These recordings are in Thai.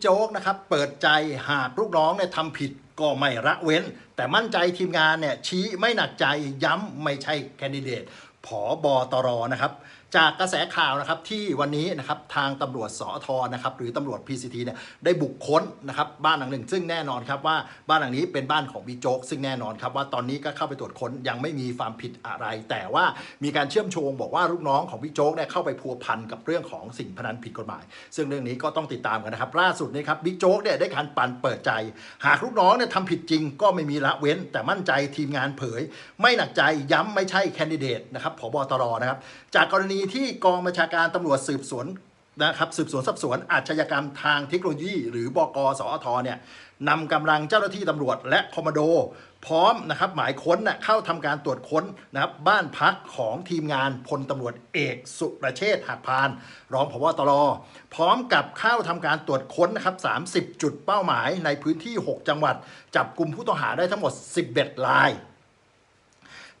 โจ๊กนะครับ เปิดใจหากลูกน้องเนี่ยทำผิดก็ไม่ระเว้น แต่มั่นใจทีมงานเนี่ยชี้ไม่หนักใจย้ำไม่ใช่แคนดิเดตผอบอตรนะครับ จากกระแสข่าวนะครับที่วันนี้นะครับทางตำรวจสอทนะครับหรือตำรวจ PCT เนี่ยได้บุกค้นนะครับบ้านหลังหนึ่ง ซึ่งแน่นอนครับว่าบ้านหลังนี้เป็นบ้านของบิ๊กโจ๊กซึ่งแน่นอนครับว่าตอนนี้ก็เข้าไปตรวจค้นยังไม่มีความผิดอะไร แต่ว่ามีการเชื่อมโยงบอกว่าลูกน้องของบิ๊กโจ๊กเนี่ยเข้าไปพัวพันกับเรื่องของสิ่งพนันผิดกฎหมาย ซึ่งเรื่องนี้ก็ต้องติดตามกันนะครับล่าสุดนี้ครับบิ๊กโจ๊กเนี่ยได้การปันเปิดใจ หากลูกน้องเนี่ยทำผิดจริง ก็ไม่มีละเว้น แต่มั่นใจทีมงานเผย ไม่หนักใจย้ำไม่ใช่แคนดิเดตนะครับผบตรนะครับจากกรณีที่กองบัญชาการตำรวจสืบสวนนะครับสืบสวนสอบสวนอาชญากรรมทางเทคโนโลยี หรือบกสอทเนี่ยนำกำลังเจ้าหน้าที่ตำรวจและคอมมานโด พร้อมนะครับหมายค้นนะเข้าทำการตรวจค้นนะครับบ้านพักของทีมงานพลตำรวจเอกสุรเชษฐ์หักพาน รองพบตรพร้อมกับเข้าทำการตรวจค้นนะครับ30 จุดเป้าหมายในพื้นที่ 6 จังหวัด จับกลุ่มผู้ต้องหาได้ทั้งหมด 11ราย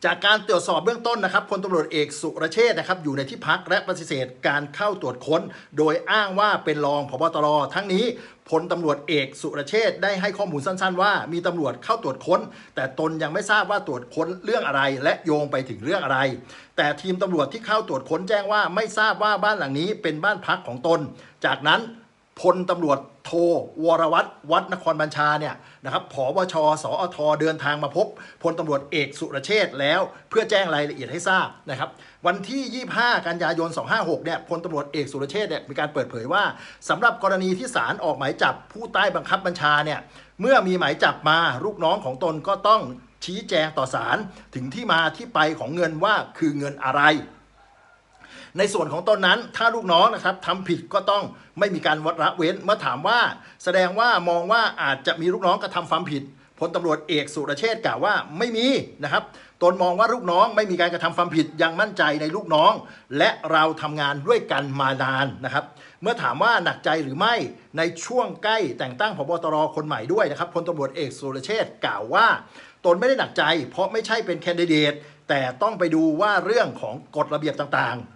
จากการตรวจสอบเบื้องต้นนะครับพลตำรวจเอกสุรเชษฐ์นะครับอยู่ในที่พักและปฏิเสธการเข้าตรวจค้น โดยอ้างว่าเป็นรองพบตรทั้งนี้พลตำรวจเอกสุรเชษได้ให้ข้อมูลสั้นๆ ว่ามีตำรวจเข้าตรวจค้น แต่ตนยังไม่ทราบว่าตรวจค้นเรื่องอะไร และโยงไปถึงเรื่องอะไร แต่ทีมตำรวจที่เข้าตรวจค้นแจ้งว่าไม่ทราบว่าบ้านหลังนี้เป็นบ้านพักของตน จากนั้นพลตำรวจ โทวรวัตรวัดนครบัญชาเนี่ยนะครับผวชสอทเดินทางมาพบพลตำรวจเอกสุรเชษแล้ว เพื่อแจ้งรายละเอียดให้ทราบนะครับ วันที่ 25 กันยายน 256 เนี่ยพลตำรวจเอกสุรเชษเนี่ยมีการเปิดเผยว่าสำหรับกรณีที่ศาลออกหมายจับผู้ใต้บังคับบัญชาเนี่ยเมื่อมีหมายจับมาลูกน้องของตนก็ต้องชี้แจงต่อศาลถึงที่มาที่ไปของเงินว่าคือเงินอะไร ในส่วนของตนนั้นถ้าลูกน้องนะครับทำผิดก็ต้องไม่มีการวัดละเว้นเมื่อถามว่า แสดงว่ามองว่าอาจจะมีลูกน้องกระทำความผิดพลตำรวจเอกสุรเชษฐ์กล่าวว่าไม่มีนะครับ ตนมองว่าลูกน้องไม่มีการกระทำความผิดยังมั่นใจในลูกน้อง และเราทำงานด้วยกันมานานนะครับ เมื่อถามว่าหนักใจหรือไม่ในช่วงใกล้แต่งตั้งพบตรคนใหม่ด้วยนะครับพลตำรวจเอกสุรเชษฐ์กล่าวว่า ตนไม่ได้หนักใจ เพราะไม่ใช่เป็นแคนดิเดตแต่ต้องไปดูว่าเรื่องของกฎระเบียบต่างๆ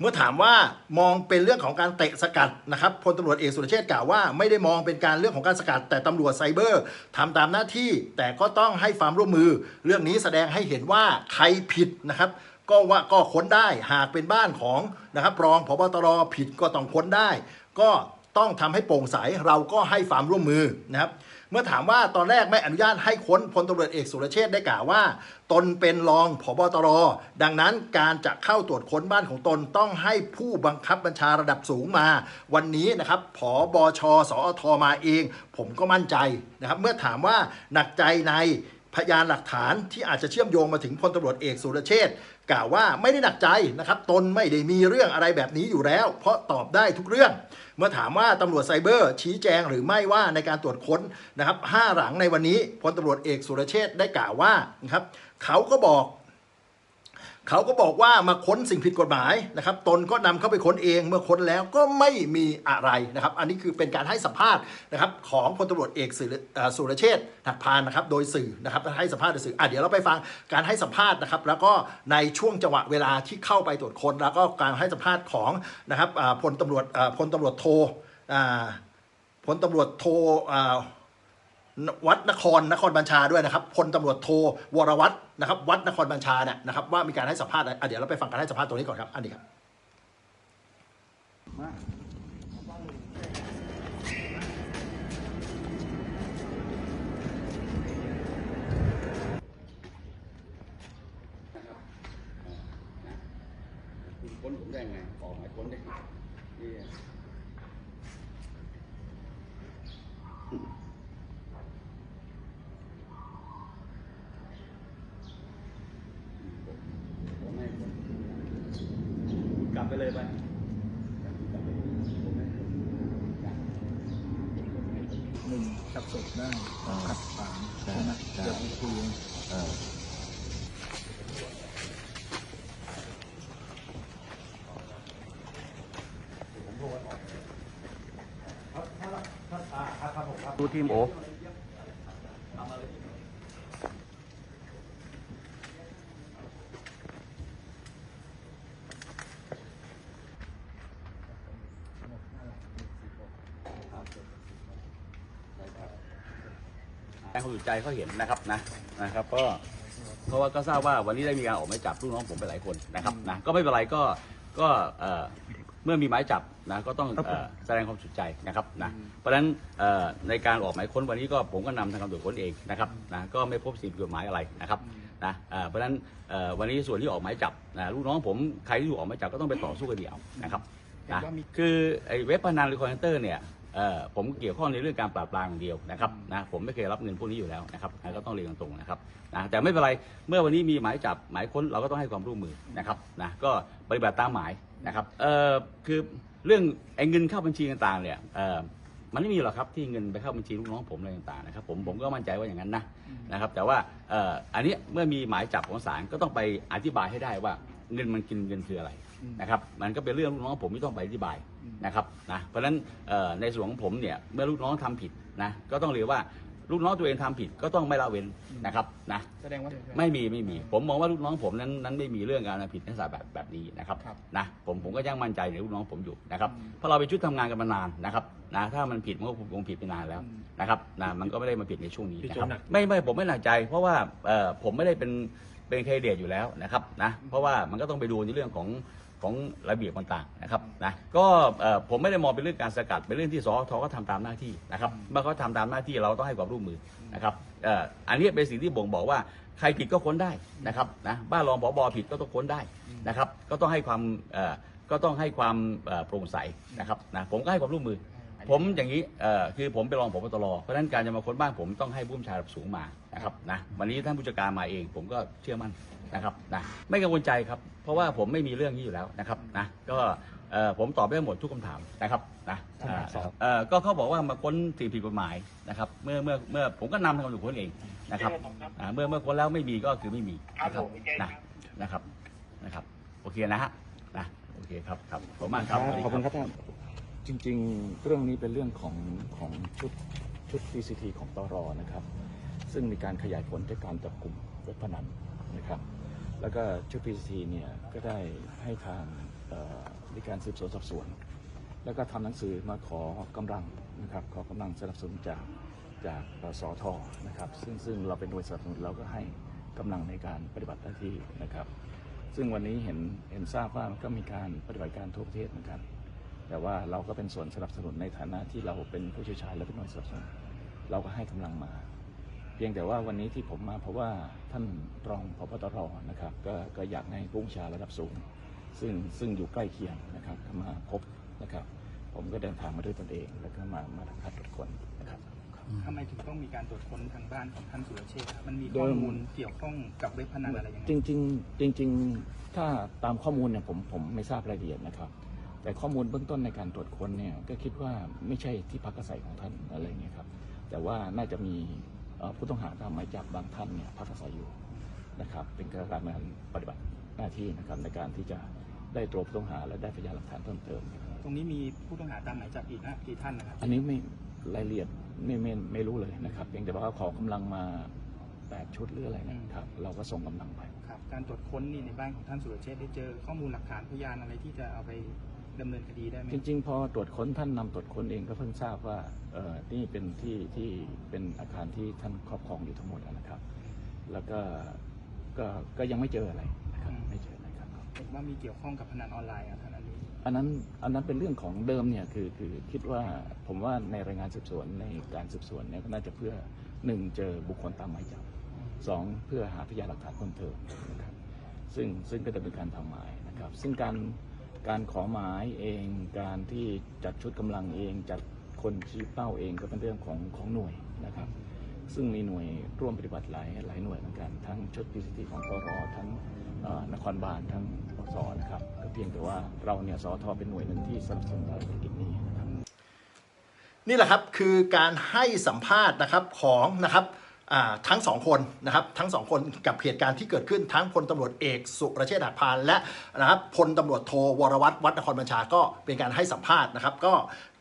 เมื่อถามว่ามองเป็นเรื่องของการเตะสกัดนะครับพลตำรวจเอกสุรเชษฐ์กล่าวว่าไม่ได้มองเป็นการเรื่องของการสกัด แต่ตำรวจไซเบอร์ทำตามหน้าที่ แต่ก็ต้องให้ความร่วมมือ เรื่องนี้แสดงให้เห็นว่าใครผิดนะครับก็ว่าก็ค้นได้หากเป็นบ้านของนะครับรองพบตรผิดก็ต้องค้นได้ ก็ต้องทำให้โปร่งใสเราก็ให้ความร่วมมือนะครับ เมื่อถามว่าตอนแรกไม่อนุญาตให้ค้นพลตำรวจเอกสุรเชษได้กล่าวว่า ตนเป็นรองผบตร ดังนั้นการจะเข้าตรวจค้นบ้านของตนต้องให้ผู้บังคับบัญชาระดับสูงมา วันนี้นะครับผบชสอทมาเอง ผมก็มั่นใจนะครับเมื่อถามว่าหนักใจในพยานหลักฐานที่อาจจะเชื่อมโยงมาถึงพลตำรวจเอกสุรเชษ กล่าวว่าไม่ได้หนักใจนะครับตนไม่ได้มีเรื่องอะไรแบบนี้อยู่แล้ว เพราะตอบได้ทุกเรื่อง เมื่อถามว่าตำรวจไซเบอร์ชี้แจงหรือไม่ว่าในการตรวจค้นนะครับห้าหลังในวันนี้พลตำรวจเอกสุรเชษได้กล่าวว่านะครับเขาก็บอก เขาก็บอกว่ามาค้นสิ่งผิดกฎหมายนะครับ ตนก็นำเข้าไปค้นเองเมื่อค้นแล้วก็ไม่มีอะไรนะครับ อันนี้คือเป็นการให้สัมภาษณ์นะครับของพลตำรวจเอกสุรเชษฐ์หักพานนะครับ โดยสื่อนะครับให้สัมภาษณ์โดยสื่ออะเดี๋ยวเราไปฟังการให้สัมภาษณ์นะครับ แล้วก็ในช่วงจังหวะเวลาที่เข้าไปตรวจค้นแล้วก็การให้สัมภาษณ์ของนะครับพลตำรวจพลตำรวจโทพลตำรวจโท วัดนครนครบัญชาด้วยนะครับพลตำรวจโทวรวัตรนะครับวัดนครบัญชาเนี่ยนะครับว่ามีการให้สัมภาษณ์อะไรอะเดี๋ยวเราไปฟังการให้สัมภาษณ์ตรงนี้ก่อนครับอันนี้ครับคุณค้นผมได้ไงออกหมายค้นได้นี่ ดูทีมโอแต่เขาอนใจเขาเห็นนะครับนะนะครับ ก็เพราะว่าก็ทราบว่าวันนี้ได้มีการออกหมายจับลูกน้องผมไปหลายคนนะครับนะก็ไม่เป็นไรก็ก็เมื่อมีหมายจับ นะก็ต้องเอ่อแสดงความสนใจนะครับนะเพราะฉะนั้นเอ่อในการออกหมายค้นวันนี้ก็ผมก็นำทางการตรวจค้นเองนะครับนะก็ไม่พบสิ่งผิดกฎหมายอะไรนะครับนะเอ่อเพราะฉะนั้นเอ่อวันนี้ส่วนที่ออกหมายจับนะลูกน้องผมใครที่ถูกออกหมายจับก็ต้องไปต่อสู้คดีเอานะครับนะคือไอ้เว็บพนันหรือคอมพิวเตอร์เนี่ยเอ่อผมเกี่ยวข้องในเรื่องการปราบปรามอย่างเดียวนะครับนะผมไม่เคยรับเงินพวกนี้อยู่แล้วนะครับนะก็ต้องเรียนตรงๆนะครับนะแต่ไม่เป็นไรเมื่อวันนี้มีหมายจับหมายค้นเราก็ต้องให้ความร่วมมือนะครับนะก็ปฏิบัติตามหมาย นะครับเอ่อคือเรื่องไอ้เงินเข้าบัญชีต่างๆเนี่ยเอ่อมันไม่มีหรอกครับที่เงินไปเข้าบัญชีลูกน้องผมอะไรต่างๆนะครับผมผมก็มั่นใจว่าอย่างนั้นนะนะครับ แต่ว่าเอ่ออันนี้เมื่อมีหมายจับของศาลก็ต้องไปอธิบายให้ได้ว่าเงินมันกินเงินคืออะไรนะครับมันก็เป็นเรื่องลูกน้องผมที่ต้องไปอธิบายนะครับนะเพราะฉะนั้นเอ่อในส่วนของผมเนี่ยเมื่อลูกน้องทำผิดนะก็ต้องเรียกว่า ลูกน้องตัวเองทำผิดก็ต้องไม่ละเว้นนะครับนะแสดงว่า ไม่มีไม่มี ผมมองว่าลูกน้องผมนั้นนั้นไม่มีเรื่องการทำผิดในลักษณะแบบแบบนี้นะครับครับนะผมผมก็ยังมั่นใจในลูกน้องผมอยู่นะครับเพราะเราเป็นชุดทำงานกันมานานนะครับนะถ้ามันผิดมันก็คงผิดไปนานแล้วนะครับนะมันก็ไม่ได้มาผิดในช่วงนี้นะครับไม่ไม่ผมไม่หนักใจ เพราะว่าเอ่อผมไม่ได้เป็นเป็นเครดิตอยู่แล้วนะครับนะเพราะว่ามันก็ต้องไปดูในเรื่องของ ของระเบียบต่างๆนะครับนะก็เอ่อผมไม่ได้มองเป็นเรื่องการสกัดเป็นเรื่องที่สอทก็ทำตามหน้าที่นะครับเมื่อเขาทำตามหน้าที่เราต้องให้ความร่วมมือนะครับเอ่ออันนี้เป็นสิ่งที่บ่งบอกว่าใครผิดก็ค้นได้นะครับนะบ้านรองผบผิดก็ต้องค้นได้นะครับ ก็ต้องให้ความเอ่อก็ต้องให้ความเอ่อโปร่งใสนะครับนะผมก็ให้ความร่วมมือ ผมอย่างนี้เอ่อคือผมเป็นรองผบตรเพราะฉะนั้นการจะมาค้นบ้านผมต้องให้ผู้บัญชาการระดับสูงมานะครับนะวันนี้ท่านผู้จัดการมาเอง ผมก็เชื่อมั่นนะครับนะไม่กังวลใจครับ เพราะว่าผมไม่มีเรื่องนี้อยู่แล้วนะครับนะก็เอ่อผมตอบได้หมดทุกคำถามนะครับนะเอ่อเอ่อก็เขาบอกว่ามาค้นสิ่งผิดกฎหมายนะครับเมื่อเมื่อเมื่อผมก็นำทางการตรวจค้นเองนะครับอ่าเมื่อเมื่อค้นแล้วไม่มีก็คือไม่มีนะครับนะนะครับนะครับ โอเคนะฮะนะโอเคครับครับขอบคุณมากครับขอบคุณครับท่าน จริงๆ เรื่องนี้เป็นเรื่องของของชุดชุด CCT ของตรนะครับ ซึ่งมีการขยายผลด้วยการจับกลุ่มเว็บพนันนะครับ แล้วก็ชุด PCT เนี่ยก็ได้ให้ทางมีการสืบสวนสอบสวน แล้วก็ทำหนังสือมาขอกำลังนะครับขอกำลังสนับสนุนจากจากสอทนะครับซึ่งซึ่งเราเป็นหน่วยสนับสนุนเราก็ให้กำลังในการปฏิบัติหน้าที่นะครับ ซึ่งวันนี้เห็นเห็นทราบว่าก็มีการปฏิบัติการทั่วประเทศเหมือนกัน แต่ว่าเราก็เป็นส่วนสนับสนุนในฐานะที่เราเป็นผู้เชี่ยวชาญและเป็นหน่วยสนับสนุนเราก็ให้กำลังมา เพียงแต่ว่าวันนี้ที่ผมมาเพราะว่าท่านรองพบตรนะครับก็ก็อยากให้ผู้บัญชาระดับสูง ซึ่งซึ่งอยู่ใกล้เคียงนะครับเข้ามาพบนะครับ ผมก็เดินทางมาด้วยตนเอง แล้วก็มามาทำการตรวจค้นนะครับทำไมถึงต้องมีการตรวจค้นทางบ้านของท่านสุรเชษฐ์ครับมันมีเดิข้อมมูลเกี่ยวข้องกับเว็บพนันอะไรยังไงจริงๆจริง ๆ ถ้าตามข้อมูลเนี่ยผมผมไม่ทราบรายละเอียดนะครับ แต่ข้อมูลเบื้องต้นในการตรวจค้นเนี่ยก็คิดว่าไม่ใช่ที่พักอาศัยของท่านอะไรเงี้ยครับแต่ว่าน่าจะมีเอ่อผู้ต้องหาตามหมายจับบางท่านเนี่ยพักอาศัยอยู่นะครับเป็นการงานปฏิบัติหน้าที่นะครับในการที่จะได้ตัวผู้ต้องหาและได้พยานหลักฐานเพิ่มเติมนะครับตรงนี้มีผู้ต้องหาตามหมายจับอีกนะกี่ท่านนะครับอันนี้ไม่รายละเอียดไม่ไม่ไม่รู้เลยนะครับเพียงแต่ว่าเขาขอกำลังมาแปดชุดหรืออะไรนะครับ เราก็ส่งกำลังไปครับการตรวจค้นนี่ในบ้านของท่านสุรเชษฐ์ได้เจอข้อมูลหลักฐานพยานอะไรที่จะเอาไป ดำเนินคดีได้ไหมจริง ๆ พอตรวจค้นท่านนำตรวจค้นเองก็เพิ่งทราบว่าเออนี่เป็นที่ที่เป็นอาคารที่ท่านครอบครองอยู่ทั้งหมดนะครับ แล้วก็ก็ก็ยังไม่เจออะไรนะครับไม่เจออะไรครับ เห็นว่ามีเกี่ยวข้องกับพนันออนไลน์อะท่านอันนี้ อันนั้นอันนั้นเป็นเรื่องของเดิมเนี่ยคือคือคิดว่าผมว่าในรายงานสืบสวนในการสืบสวนเนี่ยก็น่าจะเพื่อหนึ่งเจอบุคคลตามหมายจับสองเพื่อหาพยานหลักฐานเพิ่มเติมนะครับซึ่งซึ่งก็จะเป็นการทำหมายนะครับ ซึ่งการ การขอหมายเองการที่จัดชุดกำลังเองจัดคนชี้เป้าเองก็เป็นเรื่องของของหน่วยนะครับ ซึ่งมีหน่วยร่วมปฏิบัติหลายหลายหน่วยเหมือนกันทั้งชุด PCT ของตรทั้งนครบาลทั้งปสนะครับก็เพียงแต่ว่าเราเนี่ยสอทอเป็นหน่วยหนึ่งที่สนับสนุนภารกิจนี้นะครับ นี่แหละครับคือการให้สัมภาษณ์นะครับของนะครับ ทั้งสองคนนะครับทั้งสองคนกับเหตุการณ์ที่เกิดขึ้นทั้งพลตำรวจเอกสุรเชษฐ์หักพานและนะครับพลตำรวจโทวรวัตรวัดนครบัญชาก็เป็นการให้สัมภาษณ์นะครับ ก็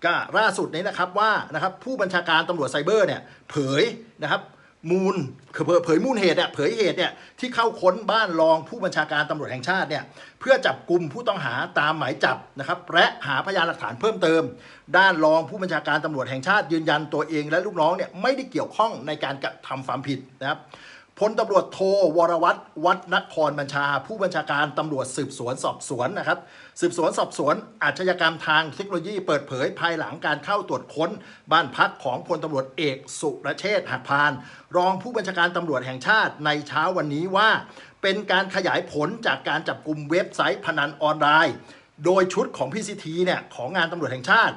ก็ล่าสุดนี้นะครับว่านะครับผู้บัญชาการตำรวจไซเบอร์เนี่ยเผยนะครับ มูลเผยเผยมูลเหตุเนี่ยเผยเหตุเนี่ยที่เข้าค้นบ้านรองผู้บัญชาการตำรวจแห่งชาติเนี่ยเพื่อจับกลุ่มผู้ต้องหาตามหมายจับนะครับและหาพยานหลักฐานเพิ่มเติม ด้านรองผู้บัญชาการตำรวจแห่งชาติยืนยันตัวเองและลูกน้องเนี่ยไม่ได้เกี่ยวข้องในการกระทำความผิดนะครับ พลตำรวจโทวรวัตรวัดนครบัญชา ผู้บัญชาการตำรวจสืบสวนสอบสวนนะครับ สืบสวนสอบสวน อาชญากรรมทางเทคโนโลยีเปิดเผยภายหลังการเข้าตรวจค้น บ้านพักของพลตำรวจเอกสุรเชษฐ์หักพาน รองผู้บัญชาการตำรวจแห่งชาติในเช้าวันนี้ว่า เป็นการขยายผลจากการจับกลุ่มเว็บไซต์พนันออนไลน์ โดยชุดของ PCT เนี่ยของงานตำรวจแห่งชาติ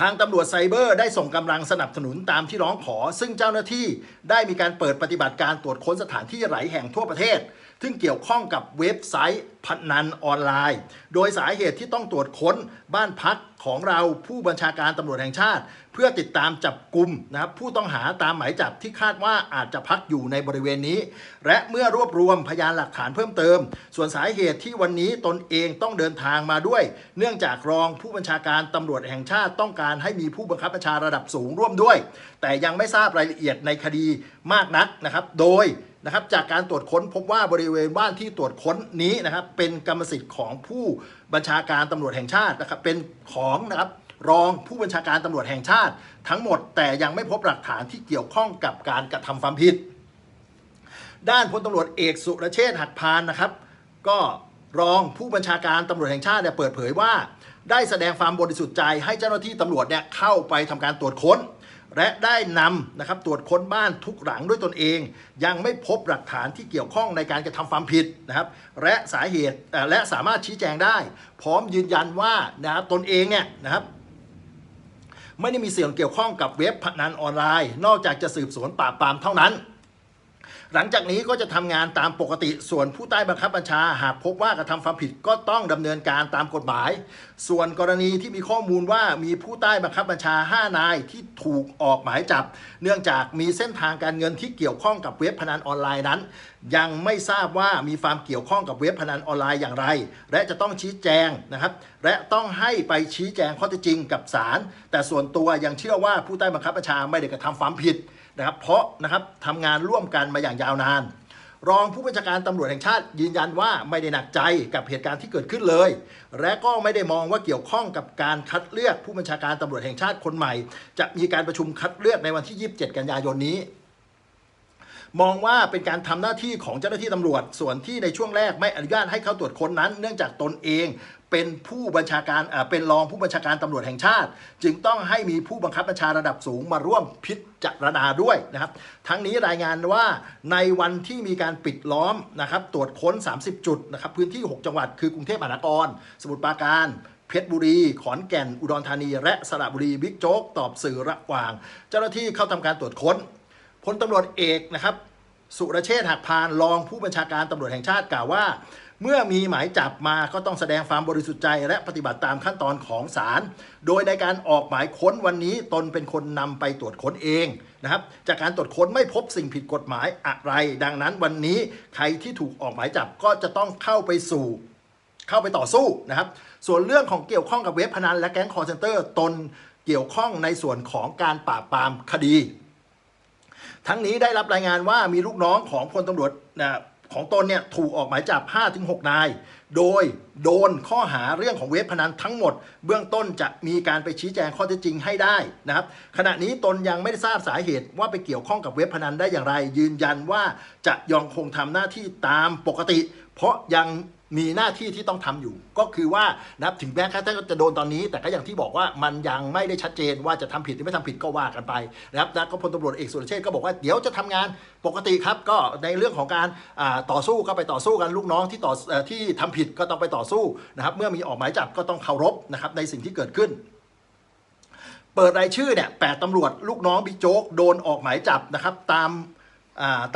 ทางตำรวจไซเบอร์ได้ส่งกำลังสนับสนุนตามที่ร้องขอ ซึ่งเจ้าหน้าที่ได้มีการเปิดปฏิบัติการตรวจค้นสถานที่หลายแห่งทั่วประเทศ ซึ่งเกี่ยวข้องกับเว็บไซต์พนันออนไลน์ โดยสาเหตุที่ต้องตรวจค้นบ้านพักของเราผู้บัญชาการตำรวจแห่งชาติ เพื่อติดตามจับกลุ่มนะครับผู้ต้องหาตามหมายจับที่คาดว่าอาจจะพักอยู่ในบริเวณนี้ และเมื่อรวบรวมพยานหลักฐานเพิ่มเติม ส่วนสาเหตุที่วันนี้ตนเองต้องเดินทางมาด้วย เนื่องจากรองผู้บัญชาการตำรวจแห่งชาติต้องการให้มีผู้บังคับบัญชาระดับสูงร่วมด้วย แต่ยังไม่ทราบรายละเอียดในคดีมากนักนะครับ โดย นะครับจากการตรวจค้นพบว่าบริเวณบ้านที่ตรวจค้นนี้นะครับเป็นกรรมสิทธิ์ของผู้บัญชาการตำรวจแห่งชาตินะครับเป็นของนะครับรองผู้บัญชาการตำรวจแห่งชาติ ทั้งหมดแต่ยังไม่พบหลักฐานที่เกี่ยวข้องกับการกระทำความผิด ด้านพลตำรวจเอกสุรเชษฐ์หักพานนะครับ ก็รองผู้บัญชาการตำรวจแห่งชาติเนี่ยเปิดเผยว่า ได้แสดงความบริสุทธิ์ใจให้เจ้าหน้าที่ตำรวจเนี่ยเข้าไปทำการตรวจค้น และได้นำนะครับตรวจค้นบ้านทุกหลังด้วยตนเอง ยังไม่พบหลักฐานที่เกี่ยวข้องในการกระทำความผิดนะครับและสาเหตุและสามารถชี้แจงได้ พร้อมยืนยันว่านะครับตนเองเนี่ยนะครับไม่ได้มีเส่ยงเกี่ยวข้องกับเว็บพนันออนไลน์ นอกจากจะสืบสวนปราบปรามเท่านั้น หลังจากนี้ก็จะทำงานตามปกติส่วนผู้ใต้บังคับบัญชา หากพบว่ากระทำความผิดก็ต้องดำเนินการตามกฎหมาย ส่วนกรณีที่มีข้อมูลว่ามีผู้ใต้บังคับบัญชา 5 นายที่ถูกออกหมายจับ เนื่องจากมีเส้นทางการเงินที่เกี่ยวข้องกับเว็บพนันออนไลน์นั้น ยังไม่ทราบว่ามีความเกี่ยวข้องกับเว็บพนันออนไลน์อย่างไร และจะต้องชี้แจงนะครับ และต้องให้ไปชี้แจงข้อเท็จจริงกับศาลแต่ส่วนตัวยังเชื่อว่าผู้ใต้บังคับบัญชาไม่ได้กระทำความผิด นะครับเพราะนะครับทำงานร่วมกันมาอย่างยาวนาน รองผู้บัญชาการตำรวจแห่งชาติยืนยันว่าไม่ได้หนักใจกับเหตุการณ์ที่เกิดขึ้นเลย และก็ไม่ได้มองว่าเกี่ยวข้องกับการคัดเลือกผู้บัญชาการตำรวจแห่งชาติคนใหม่ จะมีการประชุมคัดเลือกในวันที่ 27 กันยายนนี้มองว่าเป็นการทำหน้าที่ของเจ้าหน้าที่ตำรวจ ส่วนที่ในช่วงแรกไม่อนุญาตให้เข้าตรวจค้นนั้น เนื่องจากตนเอง เป็นผู้บัญชาการเป็นรองผู้บัญชาการตำรวจแห่งชาติ จึงต้องให้มีผู้บังคับบัญชาระดับสูงมาร่วมพิจารณาด้วยนะครับ ทั้งนี้รายงานว่าในวันที่มีการปิดล้อมนะครับ ตรวจค้น 30 จุดนะครับ พื้นที่ 6 จังหวัดคือกรุงเทพมหานครสมุทรปราการเพชรบุรี ขอนแก่น อุดรธานี และสระบุรี บิ๊กโจ๊ก ตอบสื่อระหว่าง เจ้าหน้าที่เข้าทำการตรวจค้น พลตำรวจเอกนะครับ สุรเชษฐ์หักพาน รองผู้บัญชาการตำรวจแห่งชาติกล่าวว่า เมื่อมีหมายจับมาก็ต้องแสดงความบริสุทธิ์ใจ และปฏิบัติตามขั้นตอนของศาล โดยในการออกหมายค้นวันนี้ตนเป็นคนนำไปตรวจค้นเองนะครับ จากการตรวจค้นไม่พบสิ่งผิดกฎหมายอะไร ดังนั้นวันนี้ใครที่ถูกออกหมายจับก็จะต้องเข้าไปสู่เข้าไปต่อสู้นะครับ ส่วนเรื่องของเกี่ยวข้องกับเว็บพนันและแก๊งคอร์เซนเตอร์ตนเกี่ยวข้องในส่วนของการปราบปรามคดี ทั้งนี้ได้รับรายงานว่ามีลูกน้องของพลตำรวจนะ ของตนเนี่ยถูกออกหมายจับ 5-6 นาย โดยโดนข้อหาเรื่องของเว็บพนันทั้งหมด เบื้องต้นจะมีการไปชี้แจงข้อเท็จจริงให้ได้นะครับ ขณะนี้ตนยังไม่ได้ทราบสาเหตุว่าไปเกี่ยวข้องกับเว็บพนันได้อย่างไร ยืนยันว่าจะยังคงทำหน้าที่ตามปกติ เพราะยัง มีหน้าที่ที่ต้องทำอยู่ ก็คือว่านะถึงแม้แค่จะโดนตอนนี้ แต่ก็อย่างที่บอกว่ามันยังไม่ได้ชัดเจนว่าจะทำผิดหรือไม่ทำผิดก็ว่ากันไปนะครับแล้วก็พลตำรวจเอกสุรเชษก็บอกว่าเดี๋ยวจะทำงานปกติครับก็ในเรื่องของการต่อสู้ก็ไปต่อสู้กันลูกน้องที่ต่อที่ทำผิดก็ต้องไปต่อสู้นะครับเมื่อมีออกหมายจับก็ต้องเคารพนะครับในสิ่งที่เกิดขึ้นเปิดรายชื่อเนี่ยแปดตำรวจลูกน้องบิ๊กโจ๊กโดนออกหมายจับนะครับตาม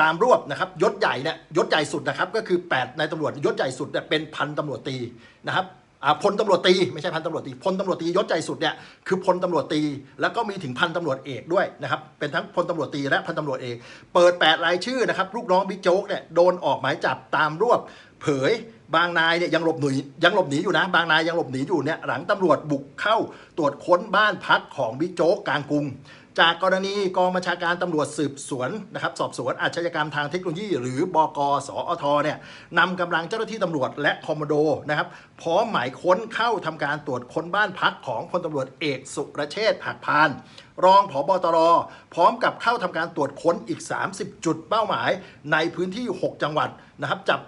ตามรวบนะครับยศใหญ่เนี่ยยศใหญ่สุดนะครับก็คือ 8นายตำรวจยศใหญ่สุดเนี่ยเป็นพันตำรวจตีนะครับพลตำรวจตีไม่ใช่พันตำรวจตีพลตำรวจตียศใหญ่สุดเนี่ยคือพลตำรวจตี แล้วก็มีถึงพันตำรวจเอกด้วยนะครับเป็นทั้งพลตำรวจตีและพันตำรวจเอก เปิด 8 รายชื่อนะครับลูกน้องบิ๊กโจ๊กเนี่ยโดนออกหมายจับตามรวบเผยบางนายเนี่ยยังหลบหนียังหลบหนีอยู่นะ บางนายยังหลบหนีอยู่เนี่ยหลังตำรวจบุกเข้าตรวจค้นบ้านพักของบิ๊กโจ๊กกลางกรุง จากกรณีกองบัญชาการตำรวจสืบสวนนะครับสอบสวนอาชญากรรมทางเทคโนโลยี หรือบกสอทเนี่ยนำกำลังเจ้าหน้าที่ตำรวจและคอมมานโดนะครับพร้อมหมายค้นเข้าทำการตรวจค้นบ้านพักของพลตำรวจเอกสุรเชษฐ์หักพานรองผบตรพร้อมกับเข้าทำการตรวจค้นอีก 30 จุดเป้าหมาย ในพื้นที่ 6 จังหวัดนะครับจับ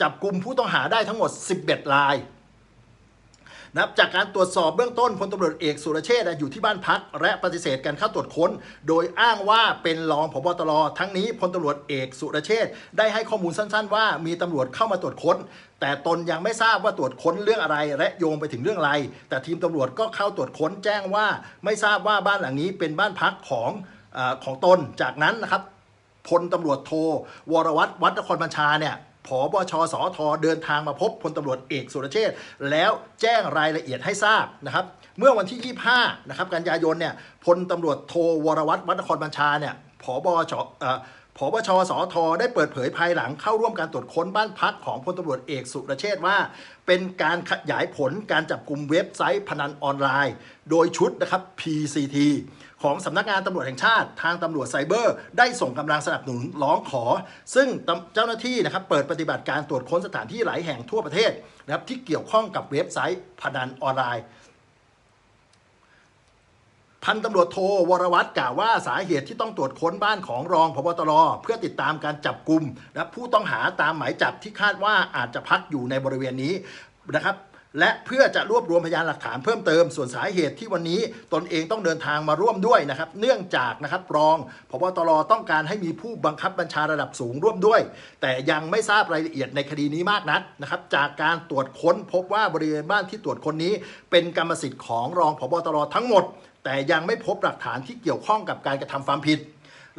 จับกลุ่มผู้ต้องหาได้ทั้งหมด 11ราย นะครับจากการตรวจสอบเบื้องต้นพลตำรวจเอกสุรเชษฐ์อยู่ที่บ้านพัก และปฏิเสธการเข้าตรวจค้น โดยอ้างว่าเป็นรองผบตรทั้งนี้พลตำรวจเอกสุรเชษฐ์ได้ให้ข้อมูลสั้น ๆ ว่ามีตำรวจเข้ามาตรวจค้น แต่ตนยังไม่ทราบว่าตรวจค้นเรื่องอะไร และโยงไปถึงเรื่องอะไร แต่ทีมตำรวจก็เข้าตรวจค้นแจ้งว่า ไม่ทราบว่าบ้านหลังนี้เป็นบ้านพักของอของตนจากนั้นนะครับพลตำรวจโทวรวัตรวัดนครบัญชาเนี่ย ผบชสอทเดินทางมาพบพลตำรวจเอกสุรเชษแล้วแจ้งรายละเอียดให้ทราบนะครับ เมื่อวันที่ 25 นะครับ กันยายนเนี่ยพลตำรวจโทวรวัตรวัฒนครบัญชาเนี่ยผบชออ ผบชสทได้เปิดเผยภายหลังเข้าร่วมการตรวจค้นบ้านพักของพลตำรวจเอกสุรเชษว่า เป็นการขยายผลการจับกลุ่มเว็บไซต์พนันออนไลน์ โดยชุดนะครับ PCT ของสำนักงานตำรวจแห่งชาติ ทางตำรวจไซเบอร์ ได้ส่งกำลังสนับสนุนร้องขอ ซึ่งเจ้าหน้าที่นะครับเปิดปฏิบัติการตรวจค้นสถานที่หลายแห่งทั่วประเทศนะครับที่เกี่ยวข้องกับเว็บไซต์พนันออนไลน์ พันตำรวจโทวรวัตรกล่าวว่าสาเหตุที่ต้องตรวจค้นบ้านของรองพบตรเพื่อติดตามการจับกลุ่มนะผู้ต้องหาตามหมายจับที่คาดว่าอาจจะพักอยู่ในบริเวณนี้นะครับและเพื่อจะรวบรวมพยานหลักฐานเพิ่มเติมส่วนสาเหตุที่วันนี้ตนเองต้องเดินทางมาร่วมด้วยนะครับ เนื่องจากนะครับรองพบตรต้องการให้มีผู้บังคับบัญชาระดับสูงร่วมด้วย แต่ยังไม่ทราบรายละเอียดในคดีนี้มากนักนะครับ จากการตรวจค้นพบว่าบริเวณบ้านที่ตรวจคนนี้ เป็นกรรมสิทธิ์ของรองพบตรทั้งหมด แต่ยังไม่พบหลักฐานที่เกี่ยวข้องกับการกระทำความผิด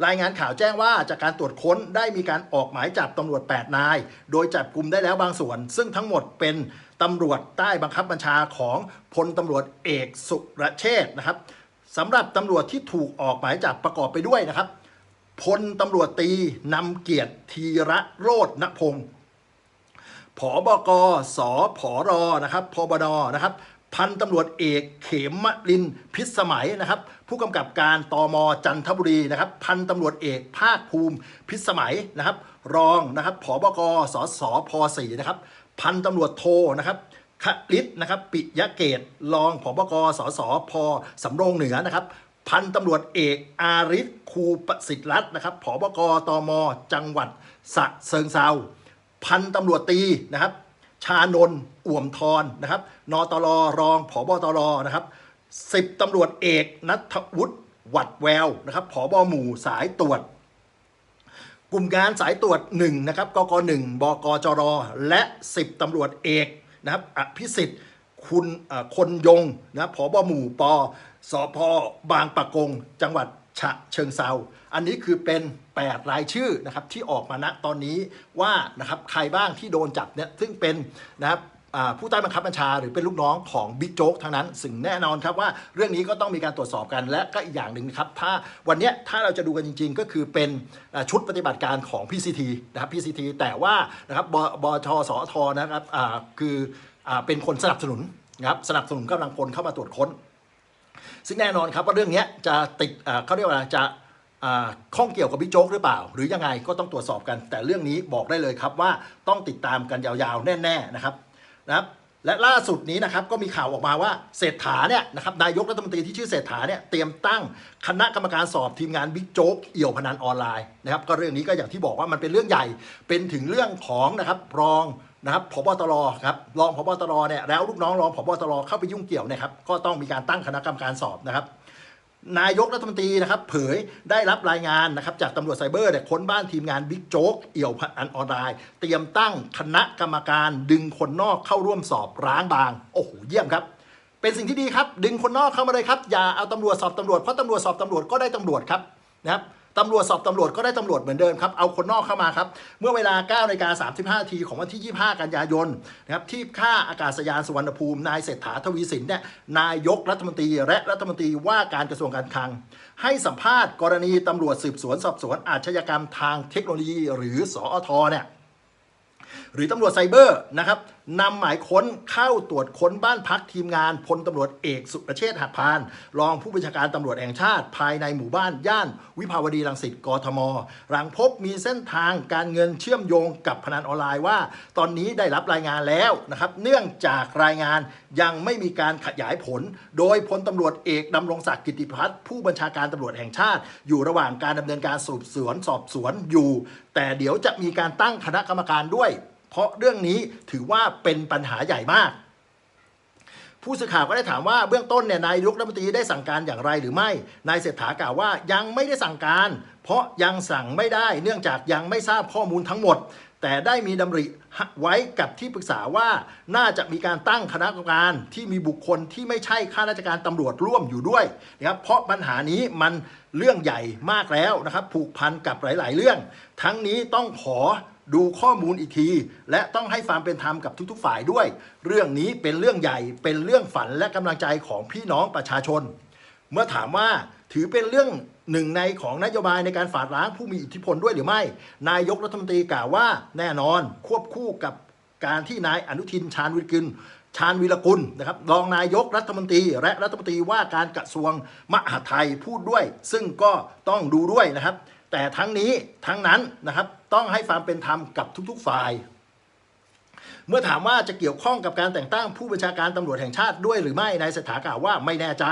รายงานข่าวแจ้งว่าจากการตรวจค้นได้มีการออกหมายจับตำรวจ 8 นาย โดยจับกลุ่มได้แล้วบางส่วน ซึ่งทั้งหมดเป็นตำรวจใต้บังคับบัญชาของพลตำรวจเอกสุรเชษฐ์นะครับสำหรับตำรวจที่ถูกออกหมายจับประกอบไปด้วยนะครับพลตำรวจตีนำเกียรติธีระโรจนพงศ์ผบกสผรนะครับพบดนะครับ พันตำรวจเอกเขมรินพิสมัยนะครับ ผู้กำกับการตมจันทบุรีนะครับ พันตำรวจเอกภาคภูมิพิสมัยนะครับ รองนะครับผบกสสพสี่นะครับ พันตำรวจโทนะครับคลิตนะครับ ปิยะเกตรองผบกสสพสำโรงเหนือนะครับ พันตำรวจเอกอาริศคูประสิทธิ์รัตน์นะครับผบกตม จังหวัดสระเชิงเซาพันตำรวจตีนะครับ ชานนท์อ่วมทรนะครับนตรรองผบตรนะครับสิบตำรวจเอกนัทวุฒิหวัดแววนะครับผบหมู่สายตรวจ กลุ่มงานสายตรวจ1นะครับกก1บกจรและ 10ตำรวจเอกนะครับอภิสิทธิ์คุณคนยงนะครับผบหมู่ปสพบางปะกง จังหวัดฉะเชิงเซาอันนี้คือเป็น 8 รายชื่อนะครับที่ออกมาณตอนนี้ว่านะครับใครบ้างที่โดนจับเนี่ยซึ่งเป็นนะครับผู้ใต้บังคับบัญชาหรือเป็นลูกน้องของบิ๊กโจ๊กทั้งนั้นซึ่งแน่นอนครับว่าเรื่องนี้ก็ต้องมีการตรวจสอบกันและก็อีกอย่างหนึ่งครับถ้าวันนี้ถ้าเราจะดูกันจริง ๆ ก็คือเป็นชุดปฏิบัติการของ PCT นะครับ PCT แต่ว่านะครับบบชสอทนะครับคืออเป็นคนสนับสนุนนะครับสนับสนุนกำลังพลเข้ามาตรวจค้น ซึ่งแน่นอนครับว่าเรื่องนี้จะติดอ่าเขาเรียกว่าจะ ข้องเกี่ยวกับบิ๊กโจ๊กหรือเปล่า หรือยังไงก็ต้องตรวจสอบกัน แต่เรื่องนี้บอกได้เลยครับว่าต้องติดตามกันยาวๆ แน่ ๆ นะครับนะครับและล่าสุดนี้นะครับก็มีข่าวออกมาว่าเศรษฐาเนี่ยนะครับนายกรัฐมนตรีที่ชื่อเศรษฐาเนี่ยเตรียมตั้งคณะกรรมการสอบทีมงานบิ๊กโจ๊กเอี่ยวพนันออนไลน์นะครับก็เรื่องนี้ก็อย่างที่บอกว่ามันเป็นเรื่องใหญ่เป็นถึงเรื่องของนะครับรองนะครับพบตรครับรองพบตรเนี่ยแล้วลูกน้องรองพบตรเข้าไปยุ่งเกี่ยวนะครับก็ต้องมีการตั้งคณะกรรมการสอบนะครับ นายกรัฐมนตรีนะครับเผยได้รับรายงานนะครับจากตำรวจไซเบอร์เนี่ยค้นบ้านทีมงานบิ๊กโจ๊กเอี่ยวพันออนไลน์เตรียมตั้งคณะกรรมการดึงคนนอกเข้าร่วมสอบร้างบาง โอ้โหเยี่ยมครับ เป็นสิ่งที่ดีครับ ดึงคนนอกเข้ามาเลยครับ อย่าเอาตำรวจสอบตำรวจเพราะตำรวจสอบตำรวจก็ได้ตำรวจครับนะครับ ตำรวจสอบตำรวจก็ได้ตำรวจเหมือนเดิมครับ เอาคนนอกเข้ามาครับ เมื่อเวลา9นาฬิกา35นาทีของวันที่ 25 กันยายนนะครับที่ท่าอากาศยานสุวรรณภูมิ นายเศรษฐาทวีสินเนี่ยนายกรัฐมนตรีและรัฐมนตรีว่าการกระทรวงการคลัง ให้สัมภาษณ์กรณีตำรวจสืบสวนสอบสวนอาชญากรรมทางเทคโนโลยี หรือสอทเนี่ยหรือตำรวจไซเบอร์นะครับนำหมายค้นเข้าตรวจค้นบ้านพักทีมงานพลตำรวจเอกสุรเชษฐ์หักพาน รองผู้บัญชาการตำรวจแห่งชาติ ภายในหมู่บ้านย่าน วิภาวดีรังสิตกทม หลังพบมีเส้นทางการเงินเชื่อมโยงกับพนันออนไลน์ว่า ตอนนี้ได้รับรายงานแล้วนะครับ เนื่องจากรายงานยังไม่มีการขยายผล โดยพลตำรวจเอกดำรงศักดิ์กิติพัฒน์ผู้บัญชาการตำรวจแห่งชาติ อยู่ระหว่างการดำเนินการสืบสวนสอบสวนอยู่ แต่เดี๋ยวจะมีการตั้งคณะกรรมการด้วย เพราะเรื่องนี้ถือว่าเป็นปัญหาใหญ่มาก ผู้สื่อข่าวก็ได้ถามว่าเบื้องต้นเนี่ยนายกรัฐมนตรีได้สั่งการอย่างไรหรือไม่ นายเศรษฐากล่าวว่ายังไม่ได้สั่งการ เพราะยังสั่งไม่ได้เนื่องจากยังไม่ทราบข้อมูลทั้งหมด แต่ได้มีดำริไว้กับที่ปรึกษาว่าน่าจะมีการตั้งคณะกรรมการที่มีบุคคลที่ไม่ใช่ข้าราชการตำรวจร่วมอยู่ด้วยนะครับเพราะปัญหานี้มันเรื่องใหญ่มากแล้วนะครับ ผูกพันกับหลาย ๆ เรื่อง ทั้งนี้ต้องขอ ดูข้อมูลอีกที และต้องให้ความเป็นธรรมกับทุกๆ ฝ่ายด้วย เรื่องนี้เป็นเรื่องใหญ่เป็นเรื่องฝันและกำลังใจของพี่น้องประชาชน เมื่อถามว่าถือเป็นเรื่องหนึ่งในของนโยบายในการฝาดล้างผู้มีอิทธิพลด้วยหรือไม่ นายกรัฐมนตรีกล่าวว่าแน่นอนควบคู่กับการที่นายอนุทินชาญวิรกุลชาญวิรกุลนะครับรองนายกรัฐมนตรี และรัฐมนตรีว่าการกระทรวงมหาดไทยพูดด้วย ซึ่งก็ต้องดูด้วยนะครับ แต่ทั้งนี้ทั้งนั้นนะครับต้องให้ความเป็นธรรมกับทุกๆฝ่าย เมื่อถามว่าจะเกี่ยวข้องกับการแต่งตั้งผู้บัญชาการตำรวจแห่งชาติด้วยหรือไม่นายสถากล่าวว่าไม่แน่ใจ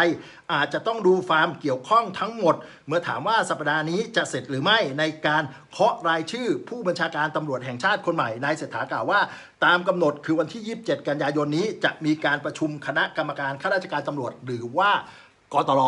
อาจจะต้องดูฟามเกี่ยวข้องทั้งหมด เมื่อถามว่าสัปดาห์นี้จะเสร็จหรือไม่ในการเคาะรายชื่อ ผู้บัญชาการตำรวจแห่งชาติคนใหม่นายเศรษฐากล่าวว่า ตามกำหนดคือวันที่ 27 กันยายนนี้ จะมีการประชุมคณะกรรมการข้าราชการตำรวจ หรือว่ากตร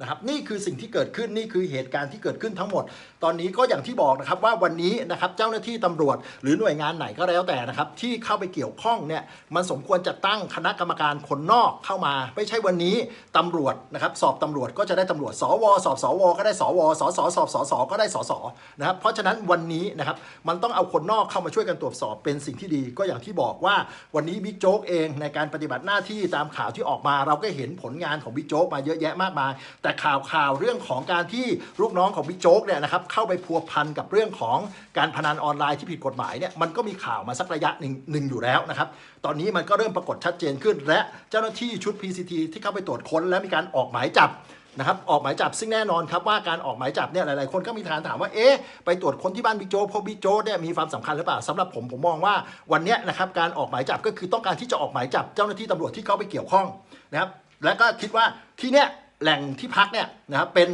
นะครับนี่คือสิ่งที่เกิดขึ้นนี่คือเหตุการณ์ที่เกิดขึ้นทั้งหมด ตอนนี้ก็อย่างที่บอกนะครับว่าวันนี้นะครับเจ้าหน้าที่ตำรวจ หรือหน่วยงานไหนก็แล้วแต่นะครับที่เข้าไปเกี่ยวข้องเนี่ยมันสมควรจะตั้งคณะกรรมการคนนอกเข้ามา ไม่ใช่วันนี้ตำรวจนะครับสอบตำรวจก็จะได้ตำรวจสวสอบสวก็ได้สวสสสอบสสก็ได้สสนะครับเพราะฉะนั้นวันนี้นะครับมันต้องเอาคนนอกเข้ามาช่วยกันตรวจสอบเป็นสิ่งที่ดีก็อย่างที่บอกว่าวันนี้บิ๊กโจ๊กเองในการปฏิบัติหน้าที่ตามข่าวที่ออกมา เราก็เห็นผลงานของบิ๊กโจ๊กมาเยอะแยะมากมาย แต่ข่าวข่าวเรื่องของการที่ลูกน้องของบิ๊กโจ๊กเนี่ยนะครับเข้าไปพัวพันกับเรื่องของการพนันออนไลน์ที่ผิดกฎหมายเนี่ยมันก็มีข่าวมาสักระยะหนึ่งหนึ่งอยู่แล้วนะครับ ตอนนี้มันก็เริ่มปรากฏชัดเจนขึ้น และเจ้าหน้าที่ชุด PCT ที่เข้าไปตรวจค้น และมีการออกหมายจับนะครับออกหมายจับซึ่งแน่นอนครับว่าการออกหมายจับเนี่ยหลายๆ คนก็มีฐานถามว่าเอ๊ะไปตรวจคนที่บ้านบิ๊กโจ๊กเพราะบิ๊กโจ๊กเนี่ยมีความสำคัญหรือเปล่าสำหรับผมผมมองว่าวันนี้นะครับการออกหมายจับก็คือต้องการที่จะออกหมายจับเจ้าหน้าที่ตำรวจที่เข้าไปเกี่ยวข้องนะครับและก็คิดว่าที่เนี้ยแหล่งที่พักเนี่ยนะครับเป็น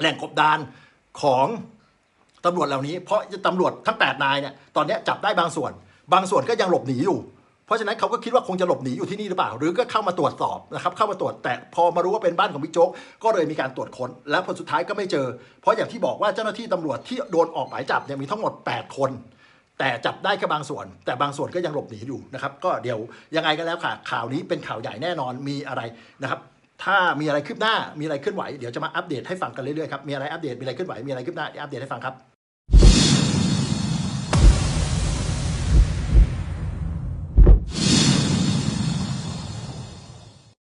แหล่งกบดาน ของตำรวจเหล่านี้ เพราะตำรวจทั้ง 8 นายเนี่ยตอนนี้จับได้บางส่วน บางส่วนก็ยังหลบหนีอยู่ เพราะฉะนั้นเขาก็คิดว่าคงจะหลบหนีอยู่ที่นี่หรือเปล่า หรือก็เข้ามาตรวจสอบนะครับเข้ามาตรวจแต่พอมารู้ว่าเป็นบ้านของบิ๊กโจ๊กก็เลยมีการตรวจค้น แล้วผลสุดท้ายก็ไม่เจอ เพราะอย่างที่บอกว่าเจ้าหน้าที่ตำรวจที่โดนออกหมายจับเนี่ยมีทั้งหมด 8 คนแต่จับได้แค่บางส่วน แต่บางส่วนก็ยังหลบหนีอยู่นะครับ ก็เดี๋ยวยังไงก็แล้วค่ะข่าวนี้เป็นข่าวใหญ่แน่นอนมีอะไรนะครับ ถ้ามีอะไรคืบหน้ามีอะไรเคลื่อนไหวเดี๋ยวจะมาอัปเดตให้ฟังกันเรื่อยๆครับมีอะไรอัปเดตมีอะไรเคลื่อนไหวมีอะไรคืบหน้าอัปเดตให้ฟังครับ